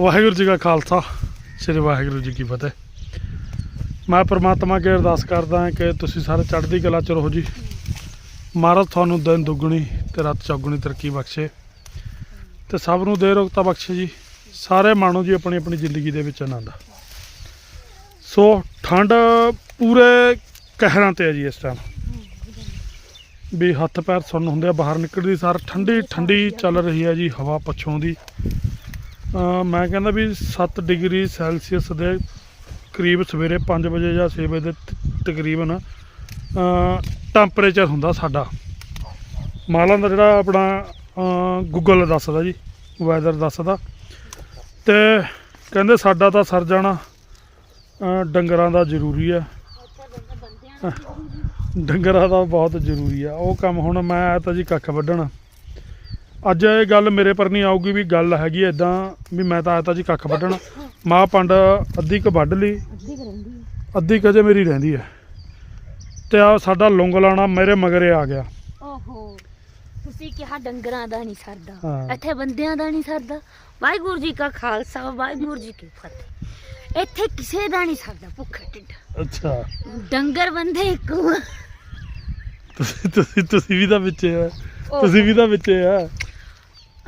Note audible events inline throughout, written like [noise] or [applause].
ਵਾਹਿਗੁਰੂ ਜੀ ਕਾ ਖਾਲਸਾ, ਸ੍ਰੀ ਵਾਹਿਗੁਰੂ ਜੀ ਕੀ ਫਤਿਹ। ਮੈਂ ਪ੍ਰਮਾਤਮਾ ਕੇ ਅਰਦਾਸ ਕਰਦਾ ਹਾਂ ਕਿ ਤੁਸੀਂ ਸਾਰੇ ਚੜ੍ਹਦੀ ਕਲਾ ਚ ਰਹੋ ਜੀ। ਮਹਾਰਾਜ ਤੁਹਾਨੂੰ ਦਿਨ ਦੁੱਗਣੀ ਤੇ ਰਾਤ ਚੌਗੁਣੀ ਤਰੱਕੀ ਬਖਸ਼ੇ। ਤੇ ਸਭ ਨੂੰ ਦੇ ਰੋਗਤਾ ਬਖਸ਼ੇ ਜੀ। ਸਾਰੇ ਮਾਣੋ ਜੀ ਆਪਣੀ ਆਪਣੀ ਜ਼ਿੰਦਗੀ ਦੇ ਵਿੱਚ ਆਨੰਦ। ਸੋ ਠੰਡ ਪੂਰੇ ਕਹਿਰਾਂ ਤੇ ਹੈ ਜੀ ਇਸ ਟਾਈਮ ਵੀ ਹੱਥ ਪੈਰ ਸੁੰਨ ਹੁੰਦੇ ਆ, ਬਾਹਰ ਨਿਕਲਦੀ ਸਾਰ ਠੰਡੀ ਠੰਡੀ ਚੱਲ ਰਹੀ ਹੈ ਜੀ, ਹਵਾ ਪੱਛੋਂ ਦੀ। ਮੈਂ ਕਹਿੰਦਾ ਵੀ 7 ਡਿਗਰੀ ਸੈਲਸੀਅਸ ਦੇ ਕਰੀਬ ਸਵੇਰੇ 5 ਵਜੇ ਜਾਂ 6 ਵਜੇ ਦੇ ਤਕਰੀਬਨ ਟੈਂਪਰੇਚਰ ਹੁੰਦਾ ਸਾਡਾ। ਮਾਲਾਂ ਦਾ ਜਿਹੜਾ ਆਪਣਾ ਗੂਗਲ ਦੱਸਦਾ ਜੀ ਵੈਦਰ ਦੱਸਦਾ। ਤੇ ਕਹਿੰਦੇ ਸਾਡਾ ਤਾਂ ਸਰ ਜਾਣਾ ਡੰਗਰਾਂ ਦਾ ਜ਼ਰੂਰੀ ਹੈ। ਡੰਗਰਾਂ ਦਾ ਬਹੁਤ ਜ਼ਰੂਰੀ ਆ ਉਹ ਕੰਮ ਹੁਣ ਮੈਂ ਆਇਆ ਤਾਂ ਜੀ ਕੱਖ ਵੱਢਣ। ਅੱਜ ਇਹ ਗੱਲ ਮੇਰੇ ਪਰ ਨਹੀਂ ਆਊਗੀ ਵੀ ਗੱਲ ਹੈਗੀ ਐਦਾਂ ਵੀ ਮੈਂ ਤਾਂ ਆਇਆ ਤਾਂ ਜੀ ਕੱਖ ਵੱਢਣ। ਮਾਂ ਪੰਡ ਅੱਧੀ ਕ ਵੱਢ ਲਈ। ਅੱਧੀ ਕਰੰਦੀ ਅੱਧੀ ਕੁ ਅਜੇ ਮੇਰੀ ਰਹਿੰਦੀ ਹੈ ਤੇ ਆ ਸਾਡਾ ਲੁੰਗ ਲਾਣਾ ਮੇਰੇ ਮਗਰੇ ਆ ਗਿਆ। ਓਹੋ ਤੁਸੀਂ ਕਿਹਾ ਡੰਗਰਾਂ ਦਾ ਨਹੀਂ ਸਰਦਾ। ਇੱਥੇ ਬੰਦਿਆਂ ਦਾ ਨਹੀਂ ਸਰਦਾ। ਵਾਹਿਗੁਰੂ ਜੀ ਕਾ ਖਾਲਸਾ ਵਾਹਿਗੁਰੂ ਜੀ ਕੀ ਫਤਿਹ। ਇੱਥੇ ਕਿਸੇ ਦਾ ਨਹੀਂ ਸਰਦਾ ਭੁੱਖਾ ਢਿੱਡ। ਅੱਛਾ। ਡੰਗਰ ਬੰਦੇ ਇੱਕ ਤੁਸੀਂ ਤੁਸੀਂ ਤੁਸੀਂ ਵੀ ਤਾਂ ਵਿੱਚੇ ਆ। ਤੁਸੀਂ ਵੀ ਤਾਂ ਵਿੱਚੇ ਆ।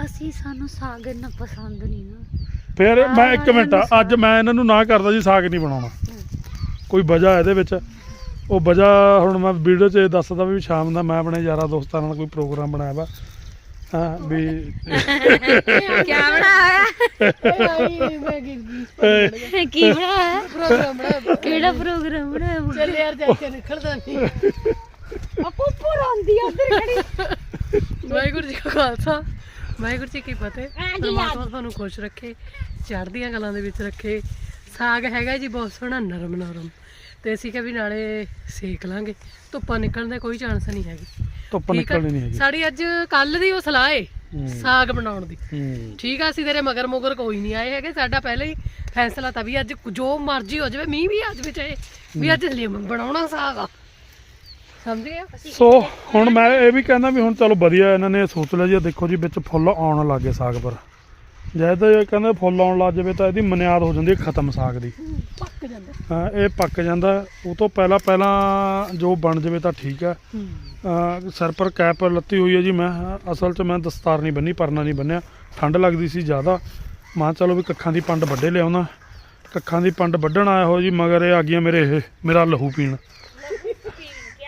ਅਸੀਂ ਸਾਨੂੰ ਸਾਗ ਇੰਨਾ ਪਸੰਦ ਨਹੀਂ ਨਾ। ਫਿਰ ਮੈਂ ਇੱਕ ਮਿੰਟ ਅੱਜ ਮੈਂ ਇਹਨਾਂ ਨੂੰ ਨਾ ਕਰਦਾ ਜੀ ਸਾਗ ਨਹੀਂ ਬਣਾਉਣਾ। ਕੋਈ ਵਜ੍ਹਾ ਇਹਦੇ ਵਿੱਚ। ਉਹ ਵਜ੍ਹਾ ਹੁਣ ਮੈਂ ਵੀਡੀਓ 'ਚ ਇਹ ਦੱਸਦਾ ਵੀ ਸ਼ਾਮ ਦਾ ਮੈਂ ਆਪਣੇ ਯਾਰਾਂ ਦੋਸਤਾਂ ਨਾਲ ਕੋਈ ਪ੍ਰੋਗਰਾਮ ਬਣਾਇਆ ਵਾ। ਹਾਂ ਵੀ ਕੀ ਬਣਾਇਆ? ਮੈਂ ਗਿਰ ਗਈ ਕੀ ਬਣਾਇਆ? ਪ੍ਰੋਗਰਾਮ ਬਣਾ ਕਿਹੜਾ ਪ੍ਰੋਗਰਾਮ ਬਣਾਇਆ? ਚੱਲ ਯਾਰ ਜਾ ਕੇ ਨਿਕਲਦਾ ਨਹੀਂ। ਆ ਉਧਰ ਖੜੀ। ਵਾਹਿਗੁਰੂ ਜੀ ਕਾ ਖਾਲਸਾ। ਵਾਹਿਗੁਰੂ ਜੀ ਕੀ ਫਤਿਹ। ਪਰਮਾਤਮਾ ਤੁਹਾਨੂੰ ਖੁਸ਼ ਰੱਖੇ ਚੜ੍ਹਦੀਆਂ ਗੱਲਾਂ ਦੇ ਵਿੱਚ ਰੱਖੇ। ਸਾਗ ਹੈਗਾ ਜੀ ਬਹੁਤ ਸੋਹਣਾ ਨਰਮ ਨਰਮ। ਤੇ ਅਸੀਂ ਕਿਹਾ ਵੀ ਨਾਲੇ ਸੇਕ ਲਾਂਗੇ। ਧੁੱਪਾਂ ਨਿਕਲਣ ਦਾ ਕੋਈ ਚਾਂਸ ਨਹੀਂ ਹੈਗੀ। ਧੁੱਪ ਠੀਕ ਆ? ਨਿਕਲਣੀ ਨਹੀਂ ਹੈਗੀ। ਸਾਡੀ ਅੱਜ ਕੱਲ ਦੀ ਉਹ ਸਲਾਹ ਏ ਹੂੰ। ਸਾਗ ਬਣਾਉਣ ਦੀ। ਹੂੰ। ਠੀਕ ਆ ਅਸੀਂ ਤੇਰੇ ਮਗਰ ਮੁਗਰ ਕੋਈ ਨਹੀਂ ਆਏ ਹੈਗੇ। ਸਾਡਾ ਪਹਿਲਾਂ ਹੀ ਫੈਸਲਾ ਤਾਂ ਵੀ ਅੱਜ ਜੋ ਮਰਜ਼ੀ ਹੋ ਜਾਵੇ ਮੀਂਹ ਵੀ ਅੱਜ ਵਿੱਚ ਆਏ। ਵੀ ਅੱਜ ਲਈ ਬਣਾਉਣਾ ਸਾਗ ਆ। ਸਮਝ ਗਏ ਸੋ ਹੁਣ ਮੈਂ ਇਹ ਵੀ ਕਹਿੰਦਾ ਵੀ ਹੁਣ ਚਲੋ ਵਧੀਆ ਇਹਨਾਂ ਨੇ ਸੋਚ ਲਿਆ ਜੀ ਆਹ ਦੇਖੋ ਜੀ ਵਿੱਚ ਫੁੱਲ ਆਉਣ ਲੱਗੇ ਸਾਗ ਪਰ। ਜਦ ਇਹ ਕਹਿੰਦੇ ਫੁੱਲ ਆਉਣ ਲੱਗ ਜਾਵੇ ਤਾਂ ਇਹਦੀ ਮਨਿਆਦ ਹੋ ਜਾਂਦੀ ਹੈ ਖਤਮ ਸਾਗ ਦੀ। ਪੱਕ ਜਾਂਦਾ। ਹਾਂ ਇਹ ਪੱਕ ਜਾਂਦਾ। ਉਹ ਤੋਂ ਪਹਿਲਾਂ ਪਹਿਲਾਂ ਜੋ ਬਣ ਜਾਵੇ ਤਾਂ ਠੀਕ ਹੈ। ਅਹ ਸਿਰ ਪਰ ਕੈਪ ਲੱਤੀ ਹੋਈ ਹੈ ਜੀ ਮੈਂ ਅਸਲ 'ਚ ਮੈਂ ਦਸਤਾਰ ਨਹੀਂ ਬੰਨੀ ਪਰਨਾ ਨਹੀਂ ਬੰਨਿਆ। ਠੰਡ ਲੱਗਦੀ ਸੀ ਜ਼ਿਆਦਾ। ਮਾਂ ਚਲੋ ਵੀ ਕੱਖਾਂ ਦੀ ਪੰਡ ਵੱਡੇ ਲਿਆਉਣਾ। ਕੱਖਾਂ ਦੀ ਪੰਡ ਵੱਢਣ ਆਇਆ ਹੋ ਜੀ ਮਗਰ ਇਹ ਆ ਗਈਆਂ ਮੇਰੇ ਇਹ ਮੇਰਾ ਲਹੂ ਪੀਣ।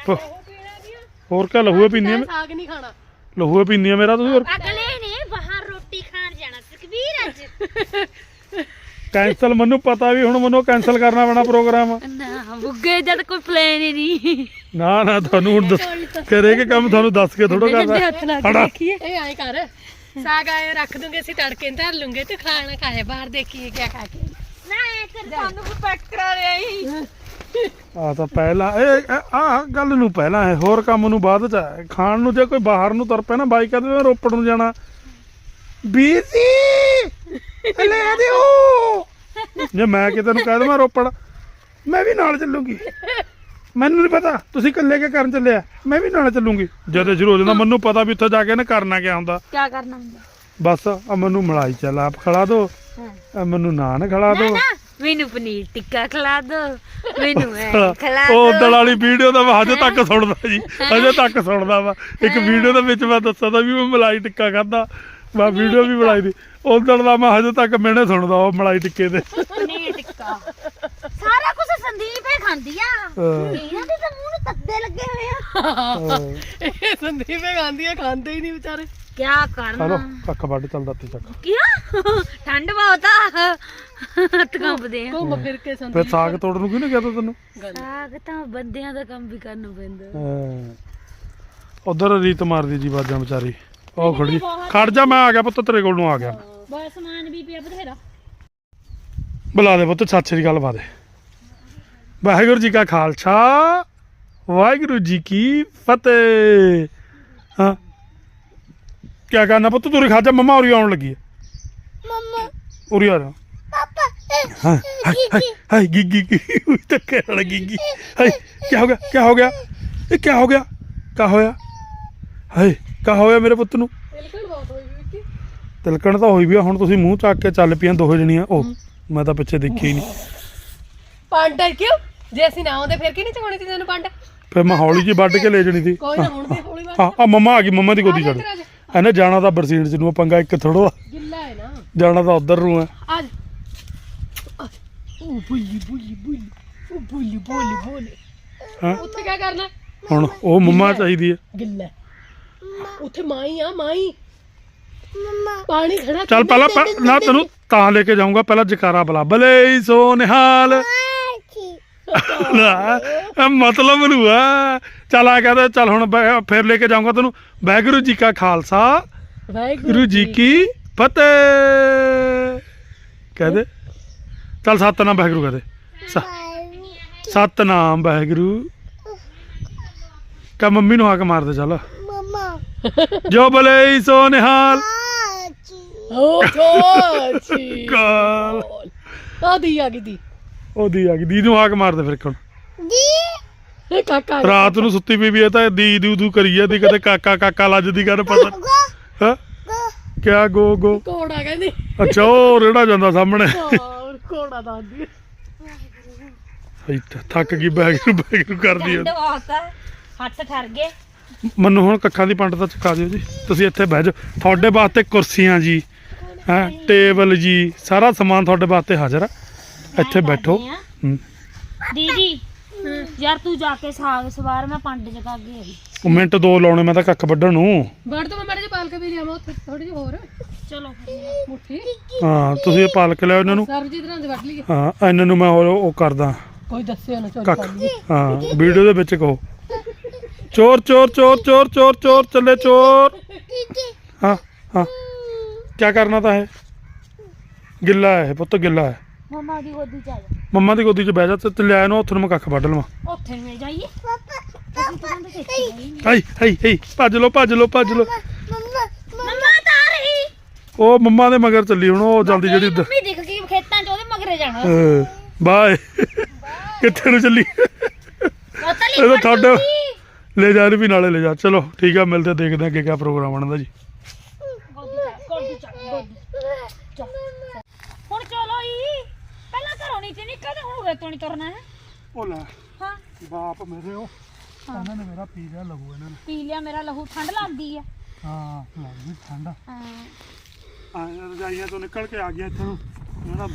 ਹੋਰ ਕਿਆ ਲਹੂ ਪੀਂਦੀਆਂ ਮੈਂ ਸਾਗ ਨਹੀਂ ਖਾਣਾ। ਲਹੂ ਪੀਂਦੀਆਂ ਮੇਰਾ ਤੁਸੀਂ ਹੋਰ? ਅਗਲੇ ਨੇ ਬਾਹਰ ਰੋਟੀ ਖਾਣ ਜਾਣਾ ਸੁਖਵੀਰ ਅੱਜ। ਕੈਂਸਲ ਮੈਨੂੰ ਪਤਾ ਵੀ ਹੁਣ ਮੈਨੂੰ ਕੈਂਸਲ ਕਰਨਾ ਪੈਣਾ ਪ੍ਰੋਗਰਾਮ ਨਾ ਬੁੱਗੇ ਜਦ ਕੋਈ ਪਲਾਨ ਹੀ ਨਹੀਂ। ਨਾ ਨਾ ਤੁਹਾਨੂੰ ਹੁਣ ਦੱਸ ਕਰੇਗੇ ਕੰਮ ਤੁਹਾਨੂੰ ਦੱਸ ਕੇ ਥੋੜਾ ਕਰਦਾ। ਹੜਾ ਇਹ ਆਏ ਕਰ ਸਾਗ ਆਏ ਰੱਖ ਦੂੰਗੇ ਅਸੀਂ ਤੜਕੇ ਧਰ ਲੂੰਗੇ ਤੇ ਖਾਣਾ ਖਾਏ ਬਾਹਰ ਦੇਖੀਏ ਕਿਆ ਖਾ ਕੇ। ਨਾ ਐ ਕਰ ਸਾਨੂੰ ਵੀ ਪੈਕ ਕਰਾ ਲਿਆ ਹੀ ਆ ਤਾਂ ਪਹਿਲਾਂ ਇਹ ਆ ਗੱਲ ਨੂੰ ਪਹਿਲਾਂ ਹੈ ਹੋਰ ਕੰਮ ਨੂੰ ਬਾਅਦ ਚ ਹੈ। ਖਾਣ ਨੂੰ ਜੇ ਕੋਈ ਬਾਹਰ ਨੂੰ ਤੁਰ ਪਿਆ ਨਾ ਬਾਈਕ ਤੇ ਮੈਂ ਰੋਪੜ ਨੂੰ ਜਾਣਾ। ਬੀਜੀ ਲੈ ਦਿਓ! ਜੇ ਮੈਂ ਕਿਤੇ ਨੂੰ ਕਹਿ ਦਵਾਂ ਰੋਪੜ ਮੈਂ ਵੀ ਨਾਲ ਚੱਲੂਗੀ। ਮੈਨੂੰ ਨਹੀਂ ਪਤਾ ਤੁਸੀਂ ਇਕੱਲੇ ਕੀ ਕਰਨ ਚੱਲੇ ਆ ਮੈਂ ਵੀ ਨਾਲ ਚੱਲੂਗੀ। ਜਦੋਂ ਸ਼ੁਰੂ ਹੋ ਜਾਂਦਾ ਮੈਨੂੰ ਪਤਾ ਵੀ ਉੱਥੇ ਜਾ ਕੇ ਨਾ ਕਰਨਾ ਕਿਆ ਹੁੰਦਾ। ਕੀ ਕਰਨਾ ਹੁੰਦਾ? ਬਸ ਆ ਮੈਨੂੰ ਮਲਾਈ ਚੱਲ ਆਪ ਖਿਲਾ ਦੋ। ਹਾਂ। ਆ ਮੈਨੂੰ ਨਾਨ ਨਾ ਦੋ। ਨਾ ਮੈਨੂੰ ਪਨੀਰ ਟਿੱਕਾ ਖਿਲਾ ਦੋ। ਮੈਨੂੰ ਐ ਖਿਲਾ ਉਹ ਦੋ। ਉਦਣ ਵਾਲੀ ਵੀਡੀਓ ਦਾ ਮੈਂ ਹਜੇ ਤੱਕ ਸੁਣਦਾ ਜੀ ਹਜੇ ਤੱਕ ਸੁਣਦਾ ਵਾ। ਇੱਕ ਵੀਡੀਓ ਦੇ ਵਿੱਚ ਮੈਂ ਦੱਸਿਆ ਤਾਂ ਵੀ ਮੈਂ ਮਲਾਈ ਟਿੱਕਾ ਖਾਦਾ ਮੈਂ ਵੀਡੀਓ ਵੀ ਬਣਾਈ ਦੀ। ਉਦਣ ਦਾ ਮੈਂ ਹਜੇ ਤੱਕ ਮੈਨੇ ਸੁਣਦਾ ਉਹ ਮਲਾਈ ਟਿੱਕੇ ਦੇ। ਪਨੀਰ ਟਿੱਕਾ। ਸਾਰਾ ਕੁਝ ਸੰਦੀਪ ਹੀ ਖਾਂਦੀ ਆ। ਹਾਂ। ਇਹਨਾਂ ਦੇ ਤਾਂ ਮੂੰਹ ਨੂੰ ਤੱਦੇ ਲੱਗੇ ਹੋਏ ਆ। ਹਾਂ। ਇਹ ਸੰਦੀਪੇ ਖਾਂਦੀ ਆ ਖਾਂਦੇ ਹੀ ਨਹੀਂ ਵਿਚਾਰੇ। ਕੀ ਕਰਨਾ? ਹਲੋ ਕੱਖ ਵੱਢ ਚੱਲਦਾ ਤੇ ਚੱਕ। ਕਿਉਂ ਠੰਡ ਬਹੁਤ ਆ। ਹੱਥ ਕੰਬਦੇ ਆ। ਘੁੰਮ ਫਿਰ ਕੇ ਫਿਰ ਸੰਦੀਪ ਸਾਗ ਤੋੜਨ ਨੂੰ ਕਿਹਨੇ ਕਿਹਾ ਤਾ ਤੈਨੂੰ? ਗੱਲ। ਸਾਗ ਤਾਂ ਬੰਦਿਆਂ ਦਾ ਕੰਮ ਵੀ ਕਰਨਾ ਪੈਂਦਾ। ਹਾਂ। ਉਧਰ ਰੀਤ ਮਾਰਦੀ ਜੀ ਬਾਜਾਂ ਵਿਚਾਰੀ। ਉਹ ਖੜੀ। ਖੜ ਜਾ ਮੈਂ ਆ ਗਿਆ ਪੁੱਤ ਤੇਰੇ ਕੋਲ ਨੂੰ ਆ ਗਿਆ। ਬਹੁਤ ਸਮਾਨ ਵੀ ਪਿਆ ਬਥੇਰਾ। ਬੁਲਾ ਦੇ ਪੁੱਤ ਸਤਿ ਸ੍ਰੀ ਅਕਾਲ ਪਾ ਦੇ। ਵਾਹਿਗੁਰੂ ਜੀ ਕਾ ਖਾਲਸਾ ਵਾਹਿਗੁਰੂ ਜੀ ਕੀ ਫਤਿਹ। ਹਾਂ। ਕੀ ਕਰਨਾ ਪੁੱਤ? ਤੂੰ ਖਾ ਜਾ ਮਮਾ ਉਰੀ ਆਉਣ ਲੱਗੀ ਹੈ ਮੰਮਾ। ਉਰੀ ਆ ਜਾ। ਪਾਪਾ ਹਾਂ ਹਾਏ ਹਾਏ ਹਾਏ ਗਿੱਗੀ ਉਹ ਤਾਂ ਕਹਿਣ ਲੱਗੀ ਗੀ ਹਾਏ ਕੀ ਹੋ ਗਿਆ ਕੀ ਹੋ ਗਿਆ? ਇਹ ਕੀ ਹੋ ਗਿਆ? ਕੀ ਹੋਇਆ? ਹਾਏ ਕੀ ਹੋਇਆ ਮੇਰੇ ਪੁੱਤ ਨੂੰ? ਤਿਲਕਣ ਬਹੁਤ ਹੋਈ ਵੀ ਵਿੱਕੀ ਤਿਲਕਣ ਤਾਂ ਹੋਈ ਵੀ ਆ ਹੁਣ ਤੁਸੀਂ ਮੂੰਹ ਚੱਕ ਕੇ ਚੱਲ ਪਈਆਂ ਦੋਹੇ ਜਣੀਆਂ। ਉਹ ਮੈਂ ਤਾਂ ਪਿੱਛੇ ਦੇਖੀ ਹੀ ਨਹੀਂ। ਪੰਡ ਕਿਉਂ? ਜੇ ਅਸੀਂ ਨਾ ਆਉਂਦੇ ਫਿਰ ਕੀ ਨਹੀਂ ਚਕਾਉਣੀ ਸੀ ਤੈਨੂੰ ਪੰਡ? ਫਿਰ ਮੈਂ ਹੌਲੀ ਜੀ ਵੱਢ ਕੇ ਲੈ ਜਣੀ ਸੀ। ਕੋਈ ਨਾ ਹੁਣ ਤੇ ਹੌਲੀ ਬਾਤ ਹਾਂ ਆ ਮੰਮਾ ਆ ਗਈ ਮੰਮਾ ਦੀ ਗੋਦੀ ਛੱਡ। ਇਹਨੇ ਜਾਣਾ ਤਾਂ ਬਰਸੀਨ ਚ ਨੂੰ ਆ, ਪੰਗਾ ਇੱਕ ਥੋੜਾ ਗਿੱਲਾ ਹੈ ਨਾ। ਜਾਣਾ ਤਾਂ ਉਧਰ ਨੂੰ ਆ ਅੱਜ ਉਹ ਬੁੱਲੀ ਬੁੱਲੀ ਬੁੱਲੀ ਉਹ ਬੁੱਲੀ ਬੁੱਲੀ ਬੁੱਲੀ। ਹਾਂ। ਉੱਥੇ ਕੀ ਕਰਨਾ? ਹੁਣ ਉਹ ਮੰਮਾ ਚਾਹੀਦੀ ਹੈ। ਗਿੱਲਾ ਉੱਥੇ ਮਾਈ ਆ ਮਾਈ। ਪਾਣੀ ਖੜਾ ਚੱਲ ਪਹਿਲਾਂ ਨਾ ਤੈਨੂੰ ਤਾਂ ਲੈ ਕੇ ਜਾਊਂਗਾ ਪਹਿਲਾਂ ਜਕਾਰਾ ਬਲਾ। ਬਲੇ ਸੋ ਨਿਹਾਲ ਲੈ, ਇਹ ਮਤਲਬ ਨੂੰ ਆ। ਚੱਲ ਆ ਕਹਦੇ ਚੱਲ ਹੁਣ ਬੈ- ਫਿਰ ਲੈ ਕੇ ਜਾਊਂਗਾ ਤੈਨੂੰ। ਵਾਹਿਗੁਰੂ ਜੀ ਕਾ ਖਾਲਸਾ। ਗੁਰੂ ਜੀ ਕੀ ਫਤਿਹ। ਕਹਦੇ ਚੱਲ ਸਤਨਾਮ ਵਾਹਿਗੁਰੂ ਕਹਦੇ। ਸਤਨਾਮ ਵਾਹਿਗੁਰੂ। ਕਾ ਮੰਮੀ ਨੂੰ ਹਾਕ ਮਾਰ ਦੇ ਚੱਲ। ਜੋ ਬਲੇ ਸੋ ਨਿਹਾਲ। ਓ ਛੋਚੀ ਕਾਲ। ਆਦੀ ਆ ਗਈ ਦੀ। ਉਹਦੀ ਆ ਗਈ। ਦੀ ਨੂੰ ਹਾਕ ਮਾਰ ਦੇ ਫਿਰ ਹੁਣ। ਇਹ ਕਾਕਾ ਰਾਤ ਨੂੰ ਸੁੱਤੀ ਪਈ ਵੀ ਇਹ ਤਾਂ ਦੀ ਦੂ ਦੂ ਕਰੀ ਜਾਂਦੀ ਕਦੇ ਕਾਕਾ ਕਾਕਾ ਲੱਜਦੀ ਕਰ ਪਤਾ ਹਾਂ? ਕਿਆ ਗੋ ਗੋ? ਕੋੜਾ ਕਹਿੰਦੀ। ਅੱਛਾ ਉਹ ਰੇੜਾ ਜਾਂਦਾ ਸਾਹਮਣੇ। ਹੋਰ ਕੋੜਾ ਦਾਦੀ ਇੱਥੇ ਥੱਕ ਗਈ ਬੈਗ ਨੂੰ ਬੈਗ ਨੂੰ ਕਰਦੀ ਵਾਤਾ ਹੱਥ ਠਰ ਗਏ। ਮੈਨੂੰ ਹੁਣ ਕੱਖਾਂ ਦੀ ਪੰਡ ਤਾਂ ਚੁਕਾ ਦਿਓ ਜੀ। ਤੁਸੀਂ ਇੱਥੇ ਬਹਿ ਜਾਓ। ਤੁਹਾਡੇ ਵਾਸਤੇ ਕੁਰਸੀਆਂ ਜੀ ਹਾਂ ਟੇਬਲ ਜੀ ਸਾਰਾ ਸਮਾਨ ਤੁਹਾਡੇ ਵਾਸਤੇ ਹਾਜ਼ਰ ਆ। ਇੱਥੇ ਬੈਠੋ। ਹੂੰ। ਦੀਦੀ ਯਾਰ ਤੂੰ ਜਾ ਕੇ ਸਾਗ ਸਵਾਰ ਮੈਂ ਪੰਡ ਜਗਾ ਕੇ ਆਈ ਉਹ ਮਿੰਟ ਦੋ ਲਾਉਣੇ ਮੈਂ ਤਾਂ ਕੱਖ ਵੱਢਣ ਨੂੰ। ਵੜ ਤੋਂ ਮੈਂ ਮਾੜੇ ਜਿਹੇ ਪਾਲ ਕੇ ਵੀ ਲਿਆਵਾਂ ਉੱਥੇ ਥੋੜੀ ਜਿਹੀ ਹੋਰ। ਚਲੋ ਮੁੱਠੀ। ਹਾਂ ਤੁਸੀਂ ਇਹ ਪਾਲਕ ਲਿਆਓ ਇਹਨਾਂ ਨੂੰ। ਸਰਬਜੀਤ ਨਾਲ ਵੱਢ ਲਈਏ। ਹਾਂ ਇਹਨਾਂ ਨੂੰ ਮੈਂ ਉਹ ਉਹ ਕਰਦਾ। ਕੋਈ ਦੱਸਿਆ ਨਾ ਚੋਰੀ ਕੱਖ। ਕਰ ਲਈਏ। ਹਾਂ ਵੀਡੀਓ ਦੇ ਵਿੱਚ ਕਹੋ। ਚੋਰ ਚੋਰ ਚੋਰ ਚੋਰ ਚੋਰ ਚੋਰ ਚੱਲੇ ਚੋਰ। ਹਾਂ ਹਾਂ। ਕੀ ਕਰਨਾ ਤਾਂ ਹੈ ਗਿੱਲਾ ਹੈ ਪੁੱਤ ਗਿੱਲਾ ਹੈ। ਮਮਾ ਦੀ ਗੋਦੀ ਚ ਆ ਜਾ। ਮੰਮਾ ਦੀ ਗੋਦੀ 'ਚ ਬਹਿ ਜਾ ਤੇ ਤੇ ਲੈ ਇਹਨੂੰ ਉੱਥੇ ਨੂੰ ਮੈਂ ਕੱਖ ਵੱਢ ਲਵਾਂ। ਉੱਥੇ ਨੂੰ ਜਾਈਏ। ਅਸੀਂ ਤਾਂ ਕਹਿੰਦੇ ਦੇਖੀ ਜਾਈਏ। ਹਾਈ ਹਾਈ ਹਾਈ ਭੱਜ ਲੋ ਭੱਜ ਲੋ ਭੱਜ ਲੋ ਮੰਮਾ ਤਾਂ ਆ ਰਹੀ। ਉਹ ਮੰਮਾ ਦੇ ਮਗਰ ਚੱਲੀ ਹੁਣ ਉਹ ਜਲਦੀ ਜਿਹੜੀ ਉੱਧਰ- ਮੰਮੀ ਦਿਖ ਗਈ ਖੇਤਾਂ ਚ ਉਹਦੇ ਮਗਰੇ ਜਾਣਾ। ਅਹ, ਬਾਏ। ਕਿੱਥੇ ਨੂੰ ਚੱਲੀ? ਉਹ ਤਾਂ ਇਹ ਤਾਂ ਤੁਹਾਡਾ-। ਲੈ ਜਾ ਵੀ ਨਾਲੇ ਲੈ ਜਾ। ਚਲੋ ਠੀਕ ਆ ਮਿਲਦੇ ਦੇਖਦੇ ਹਾਂ ਅੱਗੇ ਕਿਆ ਪ੍ਰੋਗਰਾਮ ਬਣਦਾ ਜੀ। ਗੋਦੀ ਚ ਗੋਦੀ ਚ ਗੋਦੀ ਚ। ਹੁਣ ਚਲੋ ਜੀ ਪਹਿਲਾਂ ਘਰੋਂ ਨਹੀਂ ਤੇ ਨਿਕਲਦੇ ਹੁਣ ਉਰੇ ਤੋਂ ਨਹੀਂ ਤੁਰਨਾ ਹੈ। ਉਹ ਲੈ ਹਾਂ। ਬਾਪ ਮੇਰੇ ਉਹ ਇਹਨਾਂ ਨੇ ਮੇਰਾ ਪੀ ਲਿਆ ਲਹੂ ਇਹਨਾਂ ਨੇ। ਪੀ ਲਿਆ ਮੇਰਾ ਲਹੂ ਠੰਡ ਲੱਗਦੀ ਆ। ਹਾਂ ਲੱਗਦੀ ਠੰਡ ਹਾਂ। ਆ ਰਜਾਈਆਂ ਤੋਂ ਨਿਕਲ ਕੇ ਆ ਗਿਆ ਇੱਥੇ ਨੂੰ ਇਹਨਾਂ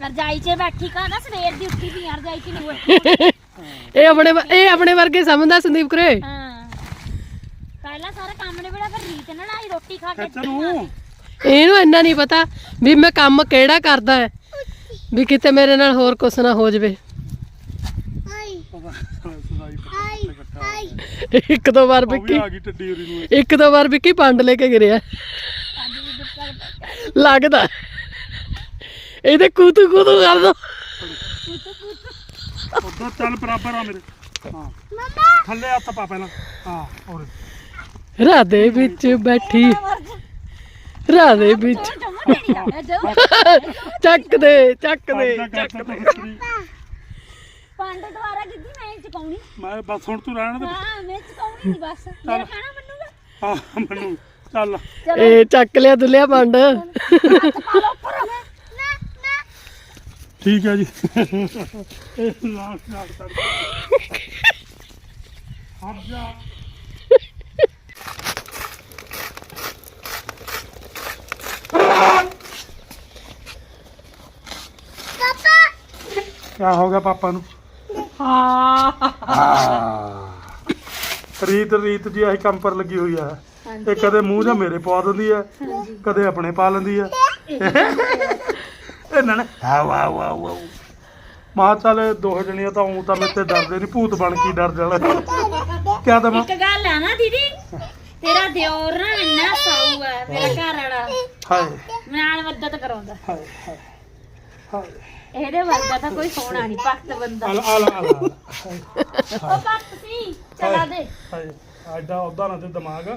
ਰਜਾਈ 'ਚ ਬੈਠੀ ਕਾ ਨਾ ਸਵੇਰ ਦੀ ਉੱਠੀ ਦੀ ਰਜਾਈ 'ਚ ਨਹੀਂ ਹੋਏ ਇਹ ਆਪਣੇ ਵ- ਇਹ ਆਪਣੇ ਵਰਗੇ ਸਮਝਦਾ ਸੰਦੀਪ ਕਰੇ ਹਾਂ। ਪਹਿਲਾਂ ਸਾਰਾ ਕੰਮ ਨੇ ਬੜਾ ਫਿਰ ਰੀਤ ਨਾਲ ਆਈ ਰੋਟੀ ਖਾ ਕੇ ਇਹਨੂੰ ਇੰਨਾ ਨਹੀਂ ਪਤਾ ਵੀ ਮੈਂ ਕੰਮ ਕਿਹੜਾ ਕਰਦਾ ਹੈ। ਵੀ ਕਿਤੇ ਮੇਰੇ ਨਾਲ ਹੋਰ ਕੁਛ ਨਾ ਹੋ ਜਾਵੇ। ਇੱਕ ਦੋ ਵਾਰ ਵਿੱਕੀ ਆ ਗਈ ਟੱਡੀ ਉਰੀ ਨੂੰ। ਇੱਕ ਦੋ ਵਾਰ ਵਿੱਕੀ ਪੰਡ ਲੈ ਕੇ ਗਿਰਿਆ। ਲੱਗਦਾ। ਇਹਦੇ ਕੂਤੂ ਕੂਤੂ ਕਰ ਦੋ। ਉਧਰ ਚੱਲ ਬਰਾਬਰ ਆ ਮੇਰੇ। ਹਾਂ। ਥੱਲੇ ਹੱਥ ਪਾ ਪਹਿਲਾਂ। ਹਾਂ ਔਰ ਰਾਦੇ ਵਿੱਚ ਬੈਠੀ। ਰਾਦੇ ਵਿੱਚ। ਚੱਕ ਦੇ ਚੱਕ ਦੇ ਚੱਕ ਦੇ। ਪੰਡ ਦੁਆਰਾ ਕਿੱਦੀ ਮੈਂ ਚਕਾਉਣੀ। ਮੈਂ ਬਸ ਹੁਣ ਤੂੰ ਰਹਿਣ ਦੇ। ਹਾਂ ਮੈਂ ਚਕਾਉਣੀ ਨਹੀਂ ਬਸ। ਮੇਰਾ ਖਾਣਾ ਮੰਨੂਗਾ? ਹਾਂ ਮੈਨੂੰ। ਚੱਲ। ਇਹ ਚੱਕ ਲਿਆ ਦੁਲਿਆ ਪੰਡ। ਠੀਕ ਹੈ ਜੀ। ਇਹ ਲਾਲ ਲਾਲ ਕਰ ਹਟ ਜਾ। ਪਾਪਾ। ਹੋ ਗਿਆ ਪਾਪਾ ਨੂੰ? ਰੀਤ ਰੀਤ ਜੀ ਆਹੀ ਕੰਮ ਪਰ ਲੱਗੀ ਹੋਈ ਆ। ਇਹ ਕਦੇ ਮੂੰਹ ਜਾਂ ਮੇਰੇ ਪਵਾ ਦਿੰਦੀ ਆ ਕਦੇ ਆਪਣੇ ਪਾ ਲੈਂਦੀ ਆ। ਇਹਨਾਂ ਨੇ ਹਾ ਵਾ ਵਾ ਵਾ ਮਾਂ ਚੱਲ ਇਹ ਦੋਹੇ ਜਣੀਆਂ ਤਾਂ ਉਂ ਤਾਂ ਮੇਰੇ ਤੇ ਡਰਦੇ ਨਹੀਂ ਭੂਤ ਬਣ ਕੇ ਹੀ ਡਰ ਜਾਣਾ। ਕਿਆ ਦਵਾਂ? ਇੱਕ ਗੱਲ ਆ ਨਾ ਦੀਦੀ ਤੇਰਾ ਦਿਓਰ ਨਾ ਇੰਨਾ ਸਾਊ ਆ ਮੇਰਾ ਘਰ ਵਾਲਾ। ਹਾਏ। ਨਾਲ ਮਦਦ ਕਰਾਉਂਦਾ। ਹਾਏ ਹਾਏ ਹਾਏ। ਇਹਦੇ ਵਰਗਾ ਤਾਂ ਕੋਈ ਸੋਹਣਾ ਨਹੀਂ ਭਗਤ ਬੰਦਾ। ਆਲਾ ਆਲਾ ਆਲਾ ਉਹ ਭਗਤ ਸੀ ਚਲਾ ਦੇ। ਹਾਏ ਐਡਾ ਉਹਦਾ ਨਾ ਤੇ ਦਿਮਾਗ।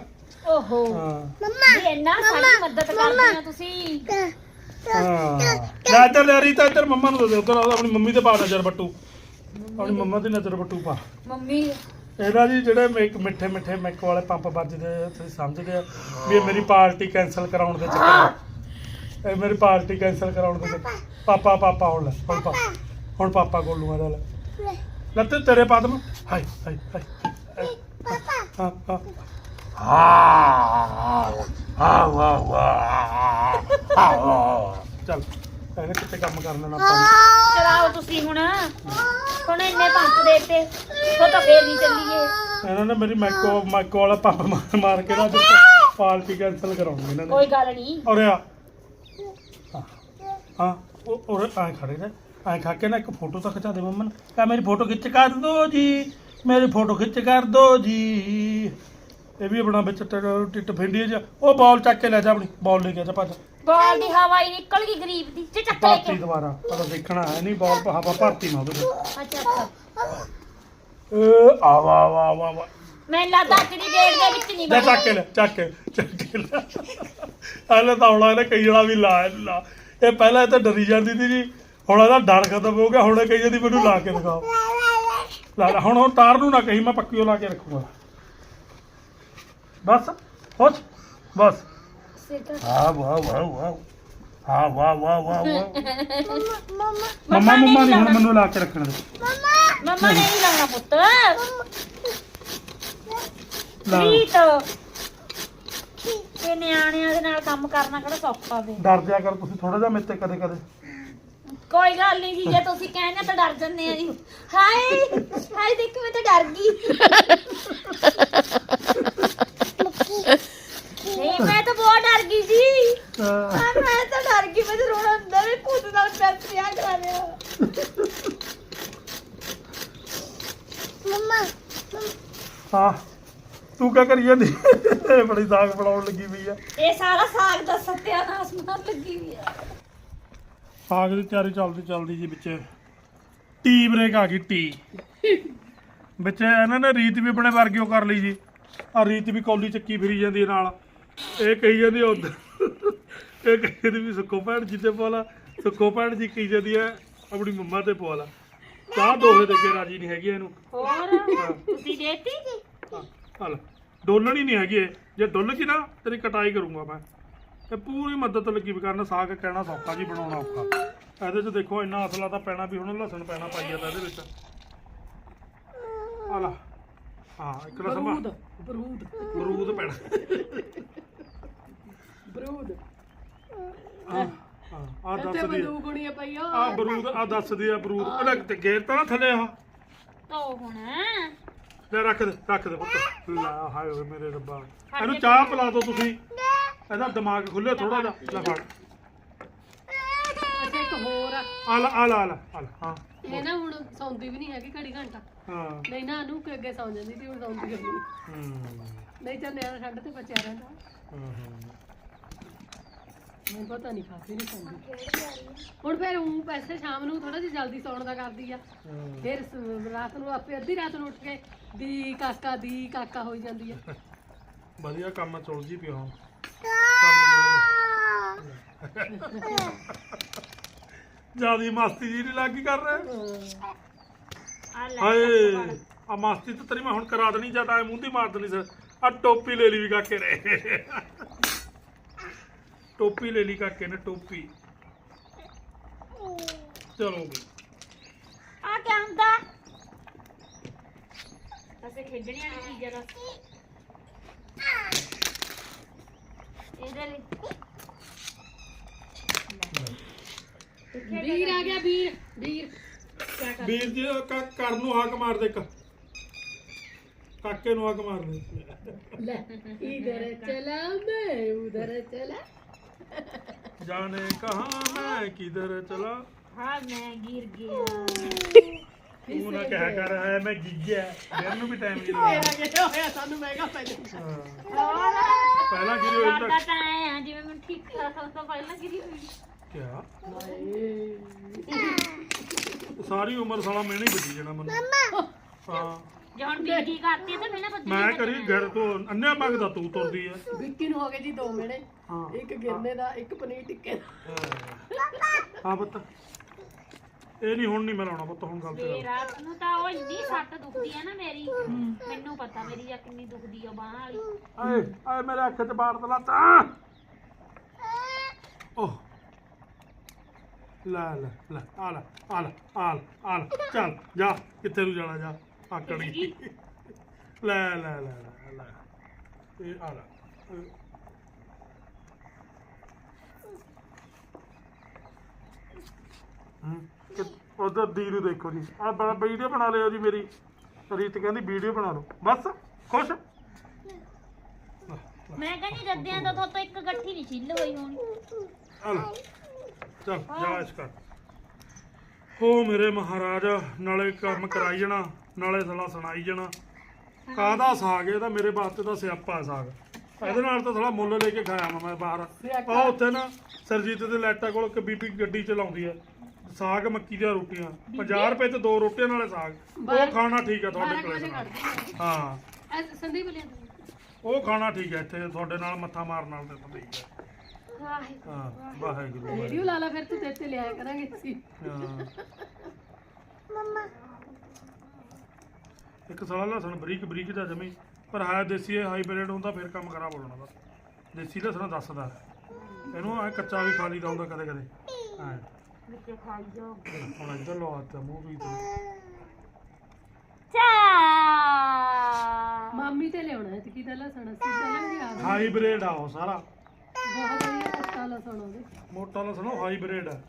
ਓਹੋ। ਹਾਂ। ਵੀ ਇੰਨਾ ਸਾਡੀ ਮਦਦ ਕਰਦੇ ਹੋ ਤੁਸੀਂ। ਹਾਂ। ਲੈ ਇੱਧਰ ਲੈ ਰੀਤਾ ਇੱਧਰ ਮੰਮਾ ਨੂੰ ਦੇ ਦੇ ਉੱਧਰ ਆਪਣੀ ਮੰਮੀ ਤੇ ਪਾ ਨਜ਼ਰ ਬੱਟੂ। ਆਪਣੀ ਮੰਮਾ ਦੀ ਨਜ਼ਰ ਬੱਟੂ ਪਾ। ਮੰਮੀ ਇਹਦਾ ਜੀ ਜਿਹੜੇ ਮਿ- ਮਿੱਠੇ ਮਿੱਠੇ ਮਿੱਕ ਵਾਲੇ ਪੰਪ ਵੱਜਦੇ ਆ, ਤੁਸੀਂ ਸਮਝਦੇ ਆ ਵੀ ਇਹ ਮੇਰੀ ਪਾਰਟੀ ਕੈਨਸਲ ਕਰਾਉਣ ਦੇ ਚੱਕਰ ਇਹ ਮੇਰੀ ਪਾਰਟੀ ਕੈਂਸਲ ਕਰਾਉਣ ਦੇ ਚੱਕਰ। ਪਾਪਾ ਪਾਪਾ ਹੁਣ ਲੈ ਹੁਣ ਪਾ ਹੁਣ ਪਾਪਾ ਕੋਲ ਦਾ ਲੈ। ਲੈ ਤੇ ਤੇਰੇ ਪਾਦਮ। ਹਾਈ ਹਾਈ ਹਾਈ ਹਾਂ ਹਾਂ। ਚੱਲ ਇਹਨੇ ਕਿਤੇ ਕੰਮ ਕਰ ਲੈਣਾ ਆਪਾਂ ਚਲਾਓ ਤੁਸੀਂ ਹੁਣ। ਹੁਣ ਇੰਨੇ ਪੰਪ ਦੇਤੇ ਉਹ ਤਾਂ ਫੇਰ ਨਹੀਂ ਚੱਲੀਏ। ਇਹਨਾਂ ਨੇ ਮੇਰੀ ਮਾਈਕੋ ਮਾਈਕੋ ਵਾਲਾ ਪੰਪ ਮਾਰ ਮਾਰ ਕੇ ਨਾ ਅੱਜ ਪਾਰਟੀ ਕੈਂਸਲ ਕਰਾਉਣੀ ਇਹਨਾਂ ਨੇ। ਕੋਈ ਗੱਲ ਨਹੀਂ। ਔਰ ਆ ਹਾਂ, ਹਾਂ ਉਹ ਔਰ ਐ ਖੜੇ ਨੇ ਐ ਖਾ ਕੇ ਨਾ ਇੱਕ ਫੋਟੋ ਤਾਂ ਖਿਚਾ ਦੇ ਮੰਮਾ ਨੂੰ। ਕਹ ਮੇਰੀ ਫੋਟੋ ਖਿੱਚ ਕਰ ਦੋ ਜੀ ਮੇਰੀ ਫੋਟੋ ਖਿੱਚ ਕਰ ਦੋ ਜੀ। ਇਹ ਵੀ ਆਪਣਾ ਵਿੱਚ ਟਿੱਟ ਫਿੰਡੀ ਚ ਉਹ ਬਾਲ ਚੱਕ ਕੇ ਲੈ ਜਾ ਆਪਣੀ ਬਾਲ ਲੈ ਕੇ ਜਾ ਭੱਜ। ਬਾਲ ਦੀ ਹਵਾ ਹੀ ਨਿਕਲ ਗਈ ਗਰੀਬ ਦੀ ਚ ਚੱਕ ਲੈ ਭਰਤੀ ਕੇ। ਦੁਬਾਰਾ ਪਰ ਦੇਖਣਾ ਹੈ ਨਹੀਂ ਬਾਲ ਹਵਾ ਭਰਤੀ ਨਾ ਉਹਦੇ। ਅੱਛਾ ਅੱਛਾ। ਆ ਵਾ ਵਾ ਵਾ ਵਾ। ਮੈਨੂੰ ਲੱਗਦਾ ਅੱਜ ਦੀ ਡੇਟ ਦੇ ਵਿੱਚ ਨਹੀਂ ਜਾ ਚੱਕ ਕੇ ਲੈ ਚੱਕ ਕੇ ਚੱਕ ਕੇ ਲੈ। ਹਲੇ ਤਾਂ ਹੁਣ ਇਹਨੇ ਕਈ ਜਣਾ ਵੀ ਲਾ ਲਾ। ਇਹ ਪਹਿਲਾਂ ਇਹ ਤਾਂ ਡਰੀ ਜਾਂਦੀ ਸੀ ਜੀ ਹੁਣ ਇਹਦਾ ਡਰ ਖਤਮ ਹੋ ਗਿਆ ਹੁਣ ਇਹ ਕਹੀ ਜਾਂਦੀ ਮੈਨੂੰ ਲਾ ਕੇ ਦਿਖਾਓ। ਲਾ ਲਾ ਹੁਣ ਹੁਣ ਤਾਰ ਨੂੰ ਨਾ ਕਹੀ ਮੈਂ ਪੱਕੀ ਓ ਲਾ ਕੇ ਰੱਖੂਗਾ। ਬਸ ਹੋਸ਼ ਬਸ। ਹਾਂ ਵਾਹ ਵਾਹ ਵਾਹ ਹਾਂ ਵਾਹ ਵਾਹ ਵਾਹ ਵਾਹ। ਮਮਾ ਮੰਮਾ ਮੰਮਾ ਨਹੀਂ ਹੁਣ ਮੈਨੂੰ ਲਾ ਕੇ ਰੱਖਣ। ਦੇ ਮਮਾ ਨੇ ਨਹੀਂ ਲਾਉਣਾ ਪੁੱਤ? ਲਾ ਪ੍ਰੀਤ ਤੇ ਨਿਆਣਿਆਂ ਦੇ ਨਾਲ ਕੰਮ ਕਰਨਾ ਕਿਹੜਾ ਸੌਖਾ ਵੇ। ਡਰ ਜਾ ਕਰ ਤੁਸੀਂ ਥੋੜਾ ਜਿਹਾ ਮੇਰੇ ਤੇ ਕਦੇ ਕਦੇ। ਕੋਈ ਗੱਲ ਨਹੀਂ ਜੀ ਜੇ ਤੁਸੀਂ ਕਹਿੰਦੇ ਤਾਂ ਡਰ ਜੰਨੇ ਆ ਜੀ। ਹਾਏ ਹਾਏ ਦੇਖ ਮੈਂ ਤਾਂ ਡਰ ਗਈ। ਨਹੀਂ ਮੈਂ ਤਾਂ ਬਹੁਤ ਡਰ ਗਈ ਜੀ ਹਾਂ। ਮੈਂ ਤਾਂ ਡਰ ਗਈ ਮੈਂ ਤਾਂ ਰੋਣਾ ਹੁੰਦਾ ਨਾਲ ਪੈਰ ਪਿਆ ਕਰਾ ਲਿਆ। ਮਮਾ ਹਾਂ ਤੂੰ ਕਿਆ ਕਰੀ ਜਾਂਦੀ? ਇਹ ਬੜੀ ਸਾਗ ਬਣਾਉਣ ਲੱਗੀ ਪਈ ਆ। ਇਹ ਸਾਰਾ ਸਾਗ ਦਾ ਸੱਤਿਆਨਾਸ਼ ਮਾਰ ਲੱਗੀ ਵੀ ਆ। ਸਾਗ ਦੀ ਤਿਆਰੀ ਚੱਲਦੀ ਚੱਲਦੀ ਜੀ ਵਿੱਚ। ਟੀ ਬ੍ਰੇਕ ਆ ਗਈ ਟੀ ਵਿੱਚ ਇਹਨਾਂ ਨੇ ਰੀਤ ਵੀ ਆਪਣੇ ਵਰਗਿਓ ਕਰ ਲਈ ਜੀ ਆ ਰੀਤ ਵੀ ਕੌਲੀ ਚੱਕੀ ਫਿਰੀ ਜਾਂਦੀ ਹੈ ਨਾਲ। ਇਹ ਕਹੀ ਜਾਂਦੀ ਉਧਰ। ਇਹ ਕਹੀ ਜਾਂਦੀ ਵੀ ਸੁੱਖੋ ਭੈਣ ਜੀ ਤੇ ਪਵਾਲਾ ਸੁੱਖੋ ਭੈਣ ਜੀ ਕਹੀ ਜਾਂਦੀ ਹੈ ਆਪਣੀ ਮੰਮਾ ਤੇ ਪਵਾਲਾ ਚਾਹ ਦੋਹੇ ਦੇ ਕੇ ਰਾਜੀ ਨਹੀਂ ਹੈਗੀ ਇਹਨੂੰ। ਹੋਰ? ਤੁਸੀਂ ਦੇਤੀ ਜੀ? ਹਲ ਡੋਲਣੀ ਨਹੀਂ ਹੈਗੀ ਇਹ। ਜੇ ਡੁੱਲ ਗਈ ਨਾ ਤੇਰੀ ਕਟਾਈ ਕਰੂੰਗਾ ਮੈਂ। ਤੇ ਪੂਰੀ ਮਦਦ ਲੱਗੀ ਵੀ ਕਰਨ ਸਾਗ ਕਹਿਣਾ ਸੌਖਾ ਜੀ ਬਣਾਉਣਾ ਔਖਾ। ਇਹਦੇ ਚ ਦੇਖੋ ਇੰਨਾ ਅਸਲਾ ਤਾਂ ਪੈਣਾ ਵੀ ਹੁਣ ਲਸਣ ਪੈਣਾ ਪਾਈ ਜਾਂਦਾ ਇਹਦੇ ਵਿੱਚ। ਆ ਲਾ। ਹਾਂ ਇੱਕ ਨਾ ਸਮਾ ਬਰੂਦ ਬਰੂਦ। ਬਰੂਦ ਪੈਣਾ। ਬਰੂਦ। ਹਾਂ ਹਾਂ ਆ ਇੱਥੇ ਦੱਸਦੀ ਬੰਦੂਕ ਹੋਣੀ ਆ ਪਈ ਆ ਆ ਬਰੂਦ ਆ ਦੱਸਦੀ ਆ ਬਰੂਦ। ਉਹਦਾ ਤੇ ਗੇਰ ਤਾਂ ਨਾ ਥੱਲੇ ਆ। ਤੋ ਹੁਣ। ਲੈ ਰੱਖ ਦੇ ਰੱਖ ਦੇ ਪੁੱਤ। ਲੈ ਹਾਏ ਓਏ ਮੇਰੇ ਰੱਬਾ। ਇਹਨੂੰ ਚਾਹ ਪਿਲਾ ਦਿਓ ਤੁਸੀਂ। ਇਹਦਾ ਦਿਮਾਗ ਖੁੱਲੇ ਥੋੜਾ ਜਿਹਾ। ਲੈ ਫੜ। ਇੱਕ ਹੋਰ ਆ। ਆ ਲਾ ਆ ਲਾ ਆ ਲਾ ਆ ਲਾ, ਹਾਂ। ਇਹ ਨਾ ਹੁਣ ਸੌਂਦੀ ਵੀ ਨਹੀਂ ਹੈਗੀ ਘੜੀ ਘੰਟਾ। ਹਾਂ। ਨਹੀਂ ਨਾ ਅਨੂ ਕਿ ਅੱਗੇ ਸੌਂ ਜਾਂਦੀ ਸੀ ਹੁਣ ਸੌਂਦੀ ਕਰਦੀ ਹੂੰ। ਨਹੀਂ ਤਾਂ ਨਿਆਣਾ ਠੰਡ ਤੇ ਬਚਿਆ ਰਹਿੰਦਾ। ਹੂੰ, ਹੂੰ। ਮੈਨੂੰ ਪਤਾ ਨਹੀਂ ਖਾਦੀ ਨਹੀਂ ਸੌਂਦੀ। ਹੁਣ ਫਿਰ ਉਹ ਪੈਸੇ ਸ਼ਾਮ ਨੂੰ ਥੋੜਾ ਜਿਹਾ ਜਲਦੀ ਸੌਣ ਦਾ ਕਰਦੀ ਆ। ਹੂੰ। ਫਿਰ ਸ- ਰਾਤ ਨੂੰ ਆਪੇ ਅੱਧੀ ਰਾਤ ਨੂੰ ਉੱਠ ਕੇ ਦੀ ਕਾਕਾ ਦੀ ਕਾਕਾ ਹੋਈ ਜਾਂਦੀ ਆ। ਵਧੀਆ ਕੰਮ ਚੁਲ ਜੀ ਪਿਆ ਹੁਣ [laughs] ਜਿਆਦੀ ਮਸਤੀ ਜੀ ਨਹੀਂ ਲੱਗੀ ਕਰ ਰਿਹਾ। ਆ ਲੈ ਹਾਏ ਆ ਮਸਤੀ ਤਾਂ ਤੇਰੀ ਮੈਂ ਹੁਣ ਕਰਾ ਦੇਣੀ ਜਾਂ ਤਾਂ ਮੂੰਹ ਤੇ ਮਾਰ ਦੇਣੀ ਸਰ। ਆ ਟੋਪੀ ਲੈ ਲਈ ਵੀ ਕਾਕੇ ਨੇ। ਟੋਪੀ ਲੈ ਲਈ ਕਾਕੇ ਨੇ ਟੋਪੀ। ਚਲੋ ਵੀ। ਆ ਕੀ ਹੁੰਦਾ? ਅਸੀਂ ਖੇਡਣੀ ਵਾਲੀ ਚੀਜ਼ ਦਾ। ਇਹਦੇ ਲਈ ਵੀਰ ਆ ਗਿਆ ਵੀਰ ਵੀਰ। ਕਿਆ ਕਰ ਵੀਰ ਜੀ ਉਹ ਕ- ਨੂੰ ਹੱਕ ਮਾਰ ਦੇ ਇੱਕ। ਕਾਕੇ ਨੂੰ ਹੱਕ ਮਾਰ ਦੇ। ਲੈ ਇਧਰ ਚਲਾ ਮੈਂ ਉਧਰ ਚਲਾ। ਜਾਣੇ ਕਹਾਂ ਮੈਂ ਕਿਧਰ ਚਲਾ? ਹਾਂ ਮੈਂ ਗਿਰ ਗਿਆ। ਤੂੰ ਨਾ ਕਹਿ ਕਰ ਹੈ ਮੈਂ ਗਿੱਗਿਆ ਮੈਨੂੰ ਵੀ ਟਾਈਮ ਨਹੀਂ ਲੱਗਦਾ ਕਿਹਾ ਹੋਇਆ ਸਾਨੂੰ ਮਹਿੰਗਾ ਪੈ ਜਾਂਦਾ ਹਾਂ। ਪਹਿਲਾਂ ਗਿਰੀ ਹੋਈ ਸਾਡਾ ਤਾਂ ਤਾਂ ਐ ਆ ਜਿਵੇਂ ਮੈਨੂੰ ਠੀਕ ਕਰਾ ਸਭ ਤੋਂ ਪਹਿਲਾਂ ਗਿਰੀ ਹੋਈ। ਕਿਆ? ਸਾਰੀ ਉਮਰ ਸਾਲਾ ਮੈਂ ਨਹੀਂ ਬੱਜੀ ਜਾਣਾ ਮੈਨੂੰ ਹਾਂ। ਜੇ ਹੁਣ ਬੀਜੀ ਕਰਤੀ ਤਾਂ ਮੈਨਾਂ ਬੱਜੀ ਮੈਂ ਕਰੀ ਘਰ ਤੋਂ ਅੰਨਿਆ ਮੰਗਦਾ ਤੂੰ ਤੁਰਦੀ ਐ ਵਿੱਕੀ ਨੂੰ ਹੋ ਗਏ ਜੀ ਦੋ ਮਹੀਨੇ ਹਾਂ। ਇੱਕ ਗਿਰਨੇ ਦਾ ਇੱਕ ਪਨੀਰ ਟਿੱਕੇ ਦਾ। ਹਾਂ। ਪੁੱਤ। ਇਹ ਨਹੀਂ ਹੁਣ ਨਹੀਂ ਮੈਂ ਲਾਉਣਾ ਪੁੱਤ ਹੁਣ ਗੱਲ ਤੇ ਤੇ ਰਾਤ ਨੂੰ ਤਾਂ ਉਹ ਇੰਨੀ ਸੱਟ ਦੁਖਦੀ ਆ ਨਾ ਮੇਰੀ। ਮੈਨੂੰ ਪਤਾ ਮੇਰੀ ਆ ਕਿੰਨੀ ਦੁਖਦੀ ਆ ਬਾਹ ਵਾਲੀ। ਆਏ ਆਏ ਮੇਰੇ ਅੱਖ 'ਚ ਬਾੜ ਤਲਾ ਤਾ ਓਹ। ਲੈ ਲੈ ਲੈ ਆ ਲੈ ਆ ਲੈ ਆ ਲੈ ਆ ਲੈ। ਚੱਲ ਜਾ ਕਿੱਥੇ ਨੂੰ ਜਾਣਾ ਜਾ। ਆਕੜ ਗਈ। ਲੈ ਲੈ ਲੈ ਲੈ ਲੈ। ਇਹ ਆ ਲੈ। ਉਧਰ ਦੀ ਨੂੰ ਦੇਖੋ ਜੀ। ਆ ਬੜਾ ਵੀਡੀਓ ਬਣਾ ਲਿਓ ਜੀ ਮੇਰੀ। ਰੀਤ ਕਹਿੰਦੀ ਵੀਡੀਓ ਬਣਾ ਲਓ। ਬਸ ਖੁਸ਼? ਮੈਂ ਕਹਿੰਦੀ ਰੱਦਿਆਂ ਦਾ ਤੋਂ ਇੱਕ ਇਕੱਠੀ ਨਹੀਂ ਛਿੱਲ ਹੋਈ ਹੋਣੀ। ਆ ਲੈ। ਚੱਲ ਜਾ ਇਸ ਕਰ। ਹੋ ਮੇਰੇ ਮਹਾਰਾਜ ਨਾਲੇ ਕੰਮ ਕਰਾਈ ਜਾਣਾ ਨਾਲੇ ਸਲਾ ਸੁਣਾਈ ਜਾਣਾ। ਕਾਹਦਾ ਸਾਗ ਇਹਦਾ ਮੇਰੇ ਵਾਸਤੇ ਤਾਂ ਸਿਆਪਾ ਸਾਗ। ਇਹਦੇ ਨਾਲ ਤਾਂ ਥੋੜਾ ਮੁੱਲ ਲੈ ਕੇ ਖਾਇਆ ਮੈਂ ਮੈਂ ਬਾਹਰ। ਆ ਉੱਥੇ ਨਾ ਸਰਜੀਤ ਦੇ ਲੈਟਾ ਕੋਲ ਇੱਕ ਬੀਬੀ ਗੱਡੀ ਚਲਾਉਂਦੀ ਹੈ। ਸਾਗ ਮੱਕੀ ਦੀਆਂ ਰੋਟੀਆਂ। 50 ਰੁਪਏ ਤੇ ਦੋ ਰੋਟੀਆਂ ਨਾਲੇ ਸਾਗ। ਉਹ ਖਾਣਾ ਠੀਕ ਹੈ ਤੁਹਾਡੇ 12 ਕੋਲੇ ਹਾਂ। ਐ ਸੰਦੀਪ ਲਿਆ ਉਹ ਖਾਣਾ ਠੀਕ ਹੈ ਇੱਥੇ ਤੁਹਾਡੇ ਨਾਲ ਮੱਥਾ ਮਾਰਨ ਨਾਲ ਤੇ ਠੀਕ ਹੈ। ਹਾਂ ਵਾਹਿਗੁਰੂ ਵੀਡੀਓ ਲਾ ਲਾ ਫਿਰ ਤੂੰ ਤੇਰੇ ਤੇ ਲਿਆਇਆ ਕਰਾਂਗੇ ਅਸੀਂ। ਹਾਂ ਇੱਕ ਸਾਲਾ ਲਸਣ ਬਰੀਕ ਬਰੀਕ ਦਾ ਜਮੀ ਪਰ ਹੈ ਦੇਸੀ ਹਾਈਬ੍ਰਿਡ ਹੁੰਦਾ ਫਿਰ ਕੰਮ ਖਰਾਬ ਹੋ ਜਾਣਾ ਬਸ। ਦੇਸੀ ਲਸਣ ਦੱਸਦਾ। ਇਹਨੂੰ ਐ ਕੱਚਾ ਵੀ ਖਾ ਲਈਦਾ ਹੁੰਦਾ ਕਦੇ ਕਦੇ ਹਾਂ ਵਿੱਚ ਖਾਈ ਜਾਓ ਹੁਣ ਇੱਧਰ ਲਵਾ ਤਾ ਮੂੰਹ ਵੀ ਤੇ ਚਾ। ਮਾਮੀ ਤੇ ਲਿਆਉਣਾ ਹੈ ਤੇ ਕੀ ਦਾ ਲਸਣ ਅਸੀਂ ਪਹਿਲਾਂ ਵੀ ਯਾਦ ਹਾਈਬ੍ਰਿਡ ਆ ਉਹ ਸਾਰਾ ਬਹੁਤ ਵਧੀਆ ਪੱਤਾ ਲਸਣ ਉਹਦੇ ਮੋਟਾ ਲਸਣ ਉਹ ਹਾਈਬ੍ਰਿਡ ਆ।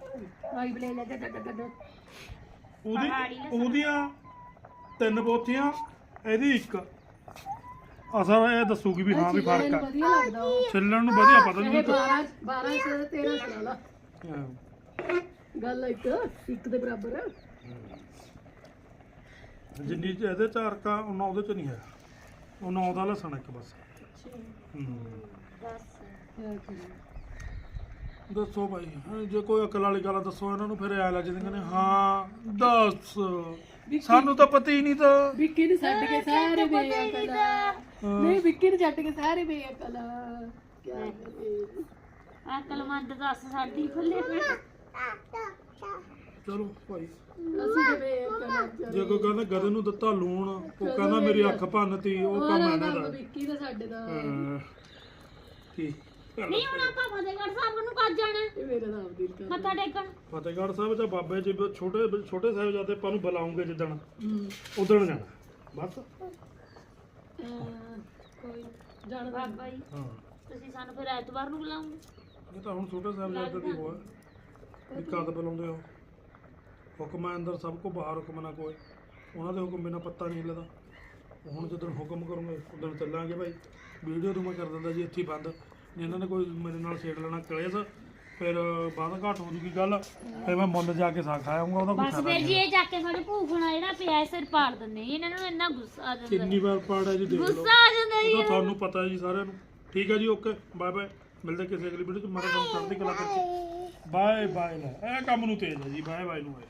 ਆਈ ਬਲੇ ਲੈ ਡੱਡ ਉਹਦੀ ਪਹਾੜੀ ਲਸਣ। ਉਹਦੀਆਂ ਤਿੰਨ ਬੋਤੀਆਂ ਇਹਦੀ ਇੱਕ। ਅਸਲ ਇਹ ਦੱਸੂਗੀ ਵੀ ਹਾਂ ਵੀ ਫ਼ਰਕ ਆ। ਵਧੀਆ ਲੱਗਦਾ ਉਹ। ਛਿੱਲਣ ਨੂੰ ਵਧੀਆ ਪਤਾ ਇਹ ਨਹੀਂ 12 12 ਸੇ 13 ਸੁਣਾ ਲਾ ਗੱਲ ਇੱਕ ਇੱਕ ਦੇ ਬਰਾਬਰ। ਜਿੰਨੀ ਚ ਇਹਦੇ ਚ ਹਰਕਾ ਉਹਨਾਂ ਉਹਦੇ ਚ ਨਹੀਂ ਹੈ। ਉਹਨਾਂ ਉਹਦਾ ਲਸਣ ਇੱਕ ਬਸ। ਹੂੰ। ਦੱਸੋ ਭਾਈ ਹਾਂ, ਜੇ ਕੋਈ ਅਕਲ ਵਾਲੀ ਗੱਲ ਦੱਸੋ ਇਹਨਾਂ ਨੂੰ ਫਿਰ ਐ ਲੱਗ ਜਾਂਦੇ ਨੇ ਹਾਂ ਦੱਸ। ਸਾਨੂੰ ਤਾਂ ਪਤਾ ਹੀ ਨਹੀਂ ਤਾਂ। ਵਿੱਕੀ ਨੇ ਛੱਡ ਕੇ ਸਾਰੇ ਬੇਅਕਲ ਨਹੀਂ ਵਿੱਕੀ ਨੇ ਛੱਡ ਕੇ ਸਾਰੇ ਬੇਅਕਲ ਅਕਲਮੰਦ ਦੱਸ ਸਾਡੀ ਖੁੱਲੇ ਫਿਰ ਚਲੋ ਭਾਈ। ਜੇ ਕੋਈ ਕਹਿੰਦਾ ਗਧੇ ਨੂੰ ਦਿੱਤਾ ਲੂਣ ਉਹ ਕਹਿੰਦਾ ਮੇਰੀ ਅੱਖ ਭੰਨਤੀ ਉਹ ਕੰਮ ਇਹਨਾਂ ਦਾ। ਵਿੱਕੀ ਦਾ ਸਾਡੇ ਦਾ। ਹਾਂ। ਕੀ ਨਹੀਂ ਹੁਣ ਆਪਾਂ ਫਤਿਹਗੜ੍ਹ ਸਾਹਿਬ ਨੂੰ ਕੱਜ ਜਾਣਾ? ਹੈ? ਇਹ ਮੇਰਾ ਨਾਮ ਦਿਲ ਕਰ ਮੱਥਾ ਟੇਕਣ। ਫਤਿਹਗੜ੍ਹ ਸਾਹਿਬ ਚ ਬਾਬੇ ਜੀ ਛੋਟੇ ਛੋਟੇ ਸਾਹਿਬਜ਼ਾਦੇ ਆਪਾਂ ਨੂੰ ਬੁਲਾਉਂਗੇ ਜਿੱਦਣ। ਹੂੰ। ਉਦਣ ਜਾਣਾ। ਬਸ। ਅਹ, ਕੋਈ ਜਾਣਦਾ ਬਾਬਾ ਜੀ ਹਾਂ। ਤੁਸੀਂ ਸਾਨੂੰ ਫਿਰ ਐਤਵਾਰ ਨੂੰ ਬੁਲਾਉਂਗੇ ਇਹ ਤਾਂ ਹੁਣ ਛੋਟੇ ਸਾਹਿਬਜ਼ਾਦੇ ਦੀ ਹੋਆ। ਵੀ ਕਦ ਬੁਲਾਉਂਦੇ ਹੋ? ਹੁਕਮ ਹੈ ਅੰਦਰ ਸਭ ਕੋ ਬਾਹਰ ਹੁਕਮ ਨਾ ਕੋਈ। ਉਹਨਾਂ ਦੇ ਹੁਕਮ ਬਿਨਾ ਪੱਤਾ ਨਹੀਂ ਹਿੱਲਦਾ। ਹੁਣ ਜਦੋਂ ਹੁਕਮ ਕਰੂੰਗੇ ਉਦੋਂ ਚੱਲਾਂਗੇ ਭਾਈ। ਵੀਡੀਓ ਤੋਂ ਮੈਂ ਕਰ ਦਿੰਦਾ ਜੀ ਇੱਥੇ ਹੀ ਬੰਦ। ਇਹਨਾਂ ਨੇ ਕੋਈ ਮੇਰੇ ਨਾਲ ਛੇੜ ਲੈਣਾ ਕਲੇਸ਼ ਫਿਰ ਬਾਅਦ ਘਾਟ ਹੋ ਜੂਗੀ ਗੱਲ ਫਿਰ ਮੈਂ ਮੁੱਲ ਜਾ ਕੇ ਸਾਗ ਖਾਇਆਉਂਗਾ ਉਹਦਾ ਕੋਈ ਬਸ ਫਾਇਦਾ ਫਿਰ ਜੀ ਨਹੀਂ ਇਹ ਜਾ ਕੇ ਸਾਡੇ ਭੂਖਣਾ ਜਿਹੜਾ ਪਿਆ ਹੈ, ਸਿਰ ਪਾੜ ਦਿੰਦੇ ਜੀ। ਇਹਨਾਂ ਨੂੰ ਇੰਨਾ ਗੁੱਸਾ ਆ ਜਾਂਦਾ। ਕਿੰਨੀ ਵਾਰ ਪਾੜਿਆ ਜੀ ਦੇਖ ਲਓ। ਗੁੱਸਾ ਆ ਜਾਂਦਾ ਜੀ ਇਹ ਤਾਂ ਤੁਹਾਨੂੰ ਪਤਾ ਹੈ ਜੀ ਸਾਰਿਆਂ ਨੂੰ। ਠੀਕ ਹੈ ਜੀ ਓਕੇ ਬਾਏ ਬਾਏ। ਮਿਲਦੇ ਕਿਸੇ ਅਗਲੀ ਵੀਡੀਓ ਚ। ਮਾਰੇ ਤੁਹਾਨੂੰ ਚੜ੍ਹਦੀ ਕਲਾ ਕਰਕੇ। ਬਾਏ ਬਾਏ ਲੈ ਇਹ ਕੰਮ ਨੂੰ ਤੇਜ਼ ਹੈ ਜੀ ਬਾਏ ਬਾਏ ਨੂੰ ਹੈ